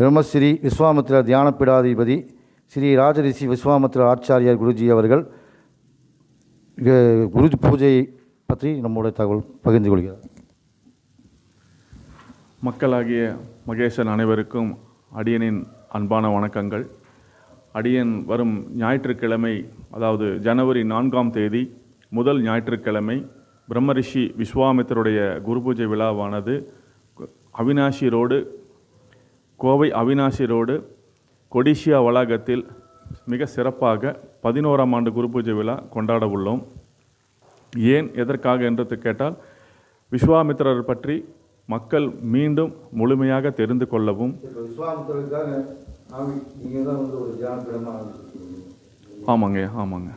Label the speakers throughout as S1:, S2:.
S1: பிரம்மஸ்ரீ விஸ்வாமித்திர தியானப்பீடாதிபதி ஸ்ரீ ராஜரிஷி விஸ்வாமித்ர ஆச்சாரியார் குருஜி அவர்கள் இங்க குரு பூஜை பற்றி நம்முடைய தகவல் பகிர்ந்து கொள்கிறார்.
S2: மக்களாகிய மகேசன் அனைவருக்கும் அடியனின் அன்பான வணக்கங்கள். அடியன் வரும் ஞாயிற்றுக்கிழமை அதாவது ஜனவரி நான்காம் தேதி முதல் ஞாயிற்றுக்கிழமை பிரம்மரிஷி விஸ்வாமித்தருடைய குரு பூஜை விழாவானது அவினாஷி ரோடு கோவை அவினாஷி ரோடு கொடிஷியா வளாகத்தில் மிக சிறப்பாக பதினோராம் ஆண்டு குரு பூஜை விழா கொண்டாட உள்ளோம். ஏன் எதற்காக என்று கேட்டால் விஸ்வாமித்திரர் பற்றி மக்கள் மீண்டும் முழுமையாக தெரிந்து கொள்ளவும் ஆமாங்க ஆமாங்க.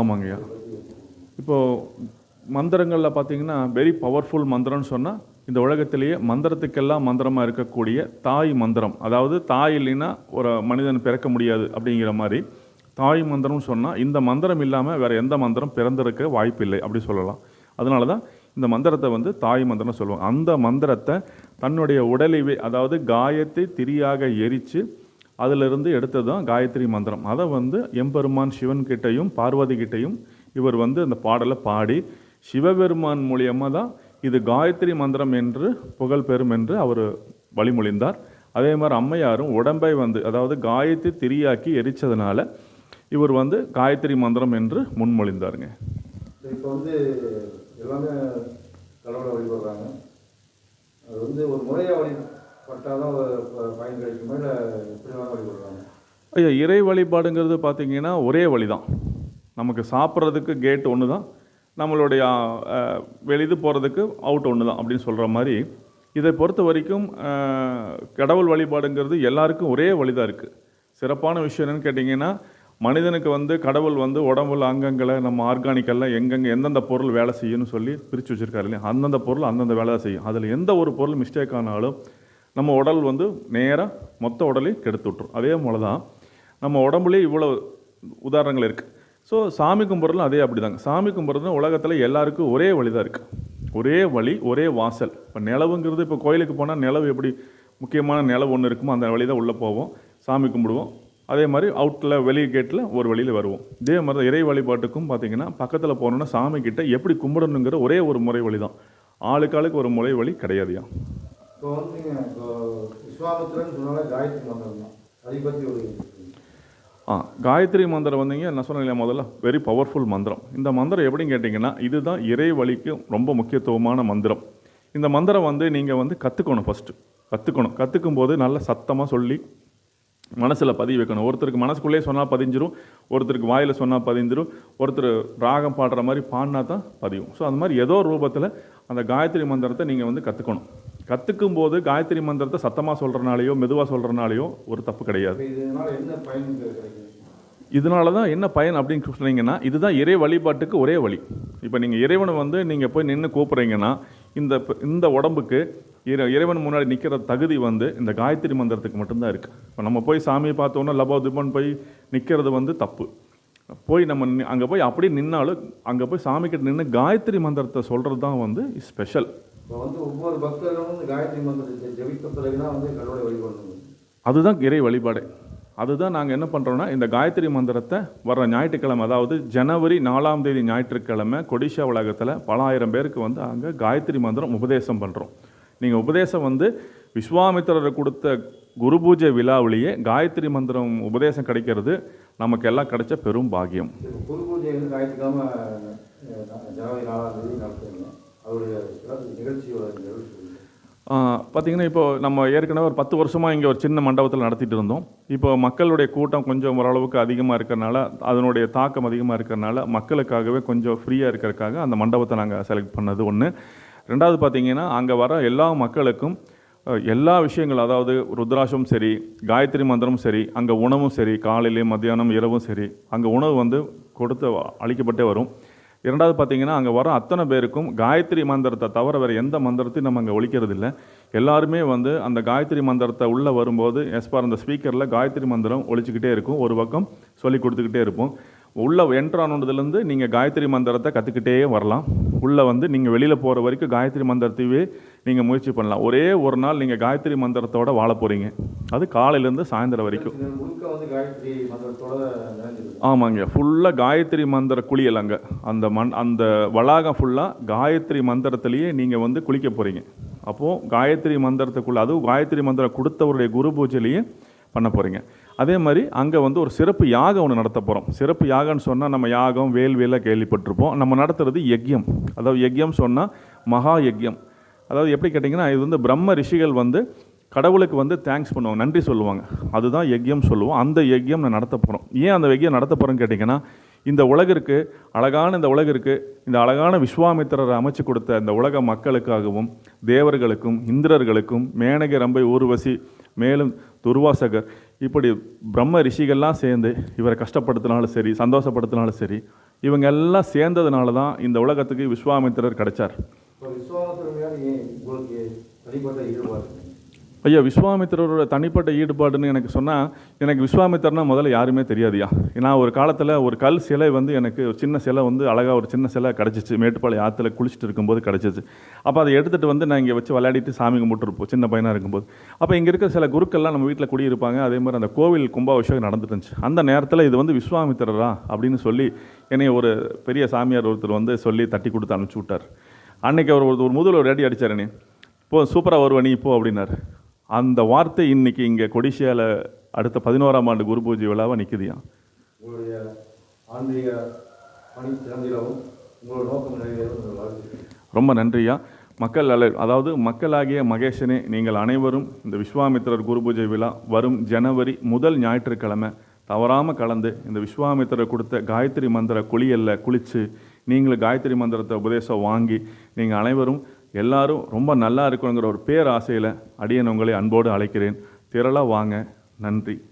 S2: ஆமாங்கய்யா. இப்போது மந்திரங்களில் பார்த்தீங்கன்னா வெரி பவர்ஃபுல் மந்திரம்னு சொன்னால் இந்த உலகத்திலேயே மந்திரத்துக்கெல்லாம் மந்திரமாக இருக்கக்கூடிய தாய் மந்திரம். அதாவது தாய் இல்லைன்னா ஒரு மனிதன் பிறக்க முடியாது அப்படிங்கிற மாதிரி. தாய் மந்திரம்னு சொன்னால் இந்த மந்திரம் இல்லாமல் வேறு எந்த மந்திரம் பிறந்திருக்க வாய்ப்பில்லை அப்படி சொல்லலாம். அதனால தான் இந்த மந்திரத்தை வந்து தாய் மந்திரம்னு சொல்லுவாங்க. அந்த மந்திரத்தை தன்னுடைய உடலிவே அதாவது காயத்தை திரியாக எரித்து அதிலிருந்து எடுத்தது தான் காயத்ரி மந்திரம். அதை வந்து எம்பெருமான் சிவன் கிட்டையும் பார்வதி கிட்டையும் இவர் வந்து அந்த பாடலை பாடி சிவபெருமான் மூலியமாக தான் இது காயத்ரி மந்திரம் என்று புகழ் பெறும் என்று அவர் வழிமொழிந்தார். அதே மாதிரி அம்மையாரும் உடம்பை வந்து அதாவது காயத்தை திரியாக்கி எரிச்சதுனால இவர் வந்து காயத்ரி மந்திரம் என்று முன்மொழிந்தாருங்க.
S1: இப்போ வந்து எல்லாமே கடவுளை வழிபடுறாங்க. அது வந்து ஒரு முறையாக வழிபட்டால் தான் ஒரு ப- பயன் கிடைக்குமா இல்லை எப்படி வேணால் வழிபடுறாங்க?
S2: ஐயா இறை வழிபாடுங்கிறது பார்த்தீங்கன்னா ஒரே வழி தான் நமக்கு சாப்பிட்றதுக்கு கேட் ஒன்று தான் நம்மளுடைய வெளிது போகிறதுக்கு அவுட் ஒன்று தான் அப்படின்னு சொல்கிற மாதிரி இதை பொறுத்த வரைக்கும் கடவுள் வழிபாடுங்கிறது எல்லாருக்கும் ஒரே வழி தான் இருக்குது சிறப்பான விஷயம் என்னன்னு கேட்டிங்கன்னா மனிதனுக்கு வந்து கடவுள் வந்து உடம்புல அங்கங்களை நம்ம ஆர்கானிக்கெல்லாம் எங்கெங்கே எந்தெந்த பொருள் வேலை செய்யும்னு சொல்லி பிரித்து வச்சுருக்காரு இல்லையா? அந்தந்த பொருள் அந்தந்த வேலை தான் செய்யும். அதில் எந்த ஒரு பொருள் மிஸ்டேக் ஆனாலும் நம்ம உடல் வந்து நேராக மொத்த உடலையும் கெடுத்து விட்ரும் அதே போல தான் நம்ம உடம்புலேயே இவ்வளோ உதாரணங்கள் இருக்குது ஸோ சாமி கும்பிட்றதுலாம் அதே அப்படி தாங்க சாமி கும்பிட்றதுனா உலகத்தில் எல்லாருக்கும் ஒரே வழி தான் இருக்குது ஒரே வழி ஒரே வாசல். இப்போ நிலவுங்கிறது இப்போ கோயிலுக்கு போனால் நிலவு எப்படி முக்கியமான நிலவு ஒன்று இருக்குமோ அந்த வழி தான் உள்ளே போவோம். சாமி கும்பிடுவோம். அதே மாதிரி அவுட்டில் வெளி கேட்டில் ஒரு வழியில் வருவோம். இதே மாதிரி தான் இறை வழிபாட்டுக்கும் பார்த்தீங்கன்னா பக்கத்தில் போனோன்னா சாமி எப்படி கும்பிடணுங்கிற ஒரே ஒரு முறை வழி தான் ஆளுக்கு ஆளுக்கு ஒரு முறை வழி கிடையாதுயா.
S1: இப்போ வந்து இப்போ விஸ்வாமித்திரன் காயத்ரி மந்திரம் தான். அதை பற்றி ஒரு
S2: ஆ காயத்ரி மந்திரம் வந்தீங்க நான் சொன்னேன் இல்லையா முதல்ல? வெரி பவர்ஃபுல் மந்திரம். இந்த மந்திரம் எப்படின்னு கேட்டிங்கன்னா இதுதான் இறை வழிக்கு ரொம்ப முக்கியத்துவமான மந்திரம். இந்த மந்திரம் வந்து நீங்கள் வந்து கற்றுக்கணும் ஃபஸ்ட்டு கற்றுக்கணும் கற்றுக்கும் போது நல்ல சத்தமாக சொல்லி மனசில் பதிய வைக்கணும். ஒருத்தருக்கு மனசுக்குள்ளேயே சொன்னால் பதிஞ்சிரும் ஒருத்தருக்கு வாயில் சொன்னால் பதிஞ்சிரும் ஒருத்தர் ராகம் பாடுற மாதிரி பாடினா தான் பதியும். ஸோ அந்த மாதிரி ஏதோ ஒரு ரூபத்தில் அந்த காயத்ரி மந்திரத்தை நீங்கள் வந்து கற்றுக்கணும் கற்றுக்கும் போது காயத்ரி மந்திரத்தை சத்தமாக சொல்கிறனாலையோ மெதுவாக சொல்கிறனாலையோ ஒரு தப்பு கிடையாது.
S1: இதனால
S2: தான் என்ன பயன் அப்படின்னு சொன்னீங்கன்னா இதுதான் இறை வழிபாட்டுக்கு ஒரே வழி. இப்போ நீங்கள் இறைவனை வந்து நீங்கள் போய் நின்று கூப்பிட்றீங்கன்னா இந்த இந்த உடம்புக்கு இறை இறைவன் முன்னாடி நிற்கிற தகுதி வந்து இந்த காயத்ரி மந்திரத்துக்கு மட்டும்தான் இருக்குது இப்போ நம்ம போய் சாமியை பார்த்தோன்னா லபோ திபன் போய் நிற்கிறது வந்து தப்பு. போய் நம்ம அங்கே போய் அப்படியே நின்னாலும் அங்கே போய் சாமிக்கிட்ட நின்று காயத்ரி மந்திரத்தை சொல்கிறது தான் வந்து ஸ்பெஷல்
S1: இப்போ வந்து ஒவ்வொரு பக்தர்களும் காயத்ரி மந்திரத்தை ஜெபித்த பிறகு தான் வந்து கடவுளை வழிபடணும்.
S2: அதுதான் இறை வழிபாடு. அதுதான் நாங்கள் என்ன பண்ணுறோன்னா இந்த காயத்ரி மந்திரத்தை வர்ற ஞாயிற்றுக்கிழமை அதாவது ஜனவரி நாலாம் தேதி ஞாயிற்றுக்கிழமை கொடிஷா உலகத்தில் பல ஆயிரம் பேருக்கு வந்து அங்கே காயத்ரி மந்திரம் உபதேசம் பண்ணுறோம் நீங்கள் உபதேசம் வந்து விஸ்வாமித்திரர் கொடுத்த குரு பூஜை விழாவிலேயே காயத்ரி மந்திரம் உபதேசம் கிடைக்கிறது. நமக்கு எல்லாம் கிடைச்ச பெரும் பாக்கியம்.
S1: குரு பூஜை அவருடைய
S2: பார்த்தீங்கன்னா இப்போ நம்ம ஏற்கனவே ஒரு பத்து வருஷமாக இங்கே ஒரு சின்ன மண்டபத்தில் நடத்திட்டு இருந்தோம். இப்போ மக்களுடைய கூட்டம் கொஞ்சம் ஓரளவுக்கு அதிகமாக இருக்கிறனால அதனுடைய தாக்கம் அதிகமாக இருக்கிறனால மக்களுக்காகவே கொஞ்சம் ஃப்ரீயாக இருக்கிறதுக்காக அந்த மண்டபத்தை நாங்கள் செலக்ட் பண்ணது ஒன்று ரெண்டாவது பார்த்தீங்கன்னா அங்கே வர எல்லா மக்களுக்கும் எல்லா விஷயங்கள் அதாவது ருத்ராஷம் சரி காயத்ரி மந்திரமும் சரி அங்கே உணவும் சரி காலையிலேயும் மத்தியானம் இரவும் சரி அங்கே உணவு வந்து கொடுத்து அளிக்கப்பட்டே வரும். இரண்டாவது பார்த்தீங்கன்னா அங்கே வர அத்தனை பேருக்கும் காயத்ரி மந்திரத்தை தவிர வேறு எந்த மந்திரத்தையும் நம்ம அங்கே ஒழிக்கிறது இல்லை. எல்லாருமே வந்து அந்த காயத்ரி மந்திரத்தை உள்ளே வரும்போது எஸ்பார் அந்த ஸ்பீக்கரில் காயத்ரி மந்திரம் ஒழிச்சிக்கிட்டே இருக்கும். ஒரு பக்கம் சொல்லி கொடுத்துக்கிட்டே இருப்போம். உள்ளே என்ட்ரானதுலேருந்து நீங்கள் காயத்ரி மந்திரத்தை கற்றுக்கிட்டே வரலாம். உள்ளே வந்து நீங்கள் வெளியில் போகிற வரைக்கும் காயத்ரி மந்திரத்தையே நீங்கள் முயற்சி பண்ணலாம். ஒரே ஒரு நாள் நீங்கள் காயத்ரி மந்திரத்தோட வாழ போகிறீங்க அது காலையிலேருந்து சாயந்தரம் வரைக்கும். ஆமாங்க. ஃபுல்லாக காயத்ரி மந்திர குளியல் அங்கே அந்த மண் அந்த வளாகம் ஃபுல்லாக காயத்ரி மந்திரத்திலேயே நீங்கள் வந்து குளிக்க போகிறீங்க அப்போது காயத்ரி மந்திரத்துக்குள்ள அதுவும் காயத்ரி மந்திரம் கொடுத்தவருடைய குரு பூஜையிலேயே பண்ண போகிறீங்க அதே மாதிரி அங்கே வந்து ஒரு சிறப்பு யாகம் ஒன்று நடத்த போகிறோம் சிறப்பு யாகம்னு சொன்னால் நம்ம யாகம் வேல்வேல கேள்விப்பட்டிருப்போம். நம்ம நடத்துறது யக்யம். அதாவது யக்யம் சொன்னால் மகா யக்யம். அதாவது எப்படி கேட்டிங்கன்னா இது வந்து பிரம்ம ரிஷிகள் வந்து கடவுளுக்கு வந்து தேங்க்ஸ் பண்ணுவாங்க நன்றி சொல்லுவாங்க. அதுதான் யக்யம் சொல்லுவோம். அந்த யக்யம் நான் நடத்த போகிறோம் ஏன் அந்த யக்யம் நடத்த போகிறோன்னு கேட்டிங்கன்னா இந்த உலகிற்கு அழகான இந்த உலகிற்கு இந்த அழகான விஸ்வாமித்திரர் அமைச்சு கொடுத்த இந்த உலக மக்களுக்காகவும் தேவர்களுக்கும் இந்திரர்களுக்கும் மேனக ரம்பை ஊர்வசி மேலும் துர்வாசகர். இப்படி பிரம்ம ரிஷிகள்லாம் சேர்ந்து இவரை கஷ்டப்படுத்தினாலும் சரி சந்தோஷப்படுத்தினாலும் சரி இவங்க எல்லாம் சேர்ந்ததுனால தான் இந்த உலகத்துக்கு விஸ்வாமித்திரர் கிடைச்சார். ஐயா விஸ்வாமித்திரரோட தனிப்பட்ட ஈடுபாடுன்னு எனக்கு சொன்னால் எனக்கு விஸ்வாமித்திரனா முதல்ல யாருமே தெரியாதுயா நான் ஒரு காலத்தில் ஒரு கல் சிலை வந்து எனக்கு ஒரு சின்ன சிலை வந்து அழகாக ஒரு சின்ன சிலை கிடச்சிச்சு. மேட்டுப்பாளையம் ஆற்றுல குளிச்சுட்டு இருக்கும்போது கிடச்சிச்சு. அப்போ அதை எடுத்துகிட்டு வந்து நான் இங்கே வச்சு விளையாடிட்டு சாமி கும்பிட்டுருப்போம் சின்ன பையனாக இருக்கும்போது. அப்போ இங்கே இருக்கிற சில குருக்கள்லாம் நம்ம வீட்டில் குடியிருப்பாங்க. அதே மாதிரி அந்த கோவில் கும்பாபிஷேகம் நடந்துட்டு இருந்துச்சு அந்த நேரத்தில் இது வந்து விஸ்வாமித்திரரா அப்படின்னு சொல்லி என்னை ஒரு பெரிய சாமியார் ஒருத்தர் வந்து சொல்லி தட்டி கொடுத்து அனுப்பிச்சி விட்டார். அன்னைக்கு அவர் ஒரு ஒரு முதல்ல ஒரு அடி அடிச்சார் நீ இப்போ சூப்பராக வருவ நீ இப்போ அப்படின்னாரு. அந்த வார்த்தை இன்னைக்கு இங்கே கொடிசியால அடுத்த பதினோராம் ஆண்டு குரு பூஜை விழாவாக நிற்குதுயா
S1: உங்களுடைய ஆன்மீக பணி சிறந்திடவும் உங்களோட நோக்கம் நிறைவேறும் வாழ்க்கை
S2: ரொம்ப நன்றியா. மக்கள் அல்ல அதாவது மக்களாகிய மகேஷனே நீங்கள் அனைவரும் இந்த விஸ்வாமித்திரர் குரு பூஜை விழா வரும் ஜனவரி முதல் ஞாயிற்றுக்கிழமை தவறாமல் கலந்து இந்த விஸ்வாமித்திரர் கொடுத்த காயத்ரி மந்திர குளியல்ல குளித்து நீங்களும் காயத்ரி மந்திரத்தை உபதேசம் வாங்கி நீங்கள் அனைவரும் எல்லாரும் ரொம்ப நல்லா இருக்கணுங்கிற ஒரு பேர் ஆசையில் அடியேன் உங்களை அன்போடு அழைக்கிறேன். திரளாக வாங்க. நன்றி.